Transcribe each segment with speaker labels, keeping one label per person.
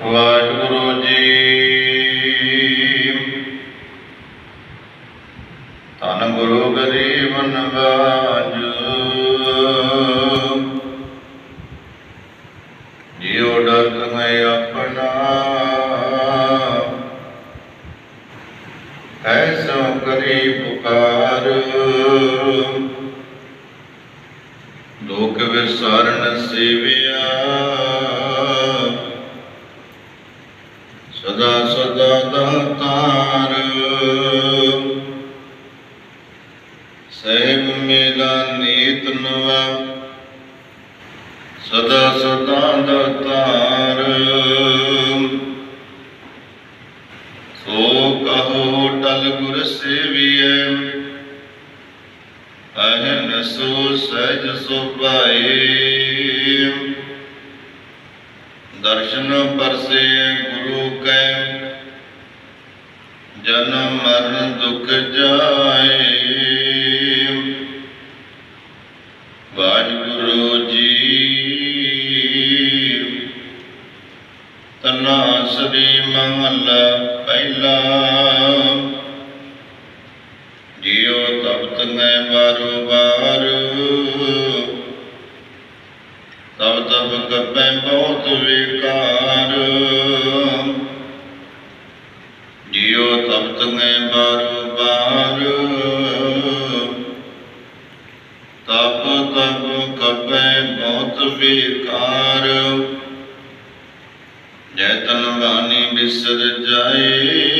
Speaker 1: ਵਾਹਿਗੁਰੂ ਜੀ। ਧੰਨ ਗੁਰੂ ਗਰੀਬ ਨਵਾਜ ਜਿਉ ਡਰ ਮੈਂ ਆਪਣਾ ਐਸੋ ਕਰੀ ਪੁਕਾਰ। ਲੋਕ ਵਿਸਾਰਨ ਸੇਵਿਆ। ਸਦਾ ਸਦਾ ਦਾਤਾਰ ਸਹਿਬ ਮੇਲਾ ਨੀਤ ਨਵਾ, ਸਦਾ ਸਦਾ ਦਾਤਾਰ ਸੋ ਕਹੋ ਟਲ ਗੁਰ ਸੇਵੀਐ, ਅਹਨ ਸੋ ਸਹਿਜ ਸੁਭਾਏ ਦਰਸ਼ਨ ਪਰਸੇ ਗੁਰੂ ਕੈ। ਜਨਮ ਮਰਨ ਦੁਖ ਜਾਏ। ਵਾਹਿਗੁਰੂ ਜੀ ਤਨਾ ਸ੍ਰੀ ਮਹਲਾ ਪਹਿਲਾ। ਜਿਉ ਤਪਤ ਮੈਂ ਬਾਰੋ ਬਾਰ। ਤਬ ਤਬ ਕਪੈ ਬਹੁਤ ਵਿਕਾਰ। ਜਿਉ ਤਪਤ ਮੈਂ ਬਾਰੋ ਬਾਰ। ਤਪ ਤਪ ਕਪੈ ਬਹੁਤ ਵਿਕਾਰ। ਜੈ ਤਨ ਬਾਣੀ ਬਿਸਰ ਜਾਏ।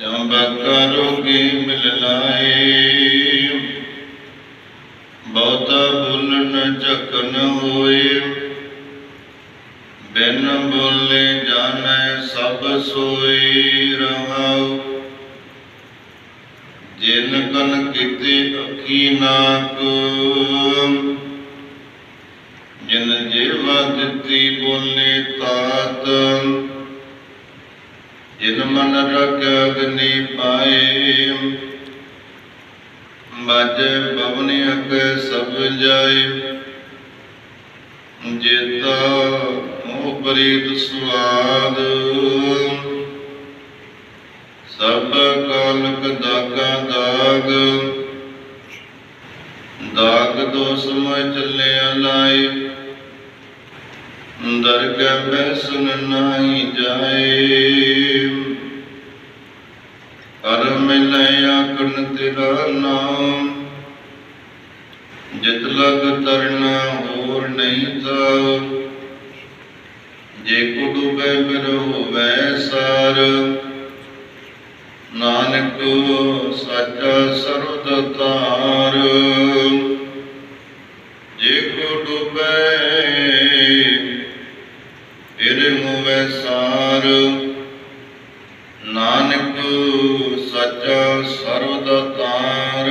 Speaker 1: ਜਮ ਬਕਰੋਗੇ ਮਿਲ ਲਾਏ ਬਹੁਤਾ ਬੋਲਣ ਜਕਨ ਹੋਏ, ਬਿਨ ਬੋਲੇ ਜਾਣੈ ਸਭ ਸੋਈ ਰਹਾਉ। ਜਿਨ ਕਨ ਕੀਤੇ ਅਖੀ ਨਾਕ ਜਿਨ ਜੀਵਾ ਦਿੱਤੀ ਬੋਲੇ ਤਾਤ ਜਿਨ ਮਨ ਰਖ ਅਗਨੀ ਪਾਏ ਬਾਜੇ ਬਵਨੀ ਅਕ ਸਭ ਜਾਏ। ਜੇਤਾ ਮੋਹ ਪ੍ਰੀਤ ਸੁਆਦ। ਸਭ ਕਾਲਕ ਦਾਗਾ ਦਾਗ। ਦਾਗ ਦੋਸ ਮੈਂ ਚੱਲਿਆ ਲਾਏ। ਦਰਗਾਹ ਬੈਸਨ ਨਾਹੀ ਜਾਏ। ਕਰ ਮਿਲੈ ਆਕਣ ਤੇਰਾ ਨਾਮ। ਜਿਤ ਲਗ ਤਰਨਾ ਹੋਰ ਨਹੀਂ ਤਾ ਜੇ ਕੋ ਡੂਬੈ ਫਿਰ ਹੋਵੈ ਸਾਰ। ਨਾਨਕ ਸੱਚਾ ਸਰਦ ਤਾਰ। ਜੇ ਕੋ ਡੂਬੈ ਫਿਰ ਹੋਵੈ ਸਾਰ। ਨਾਨਕ ਸੱਚਾ ਸਰਵ ਤਾਰ।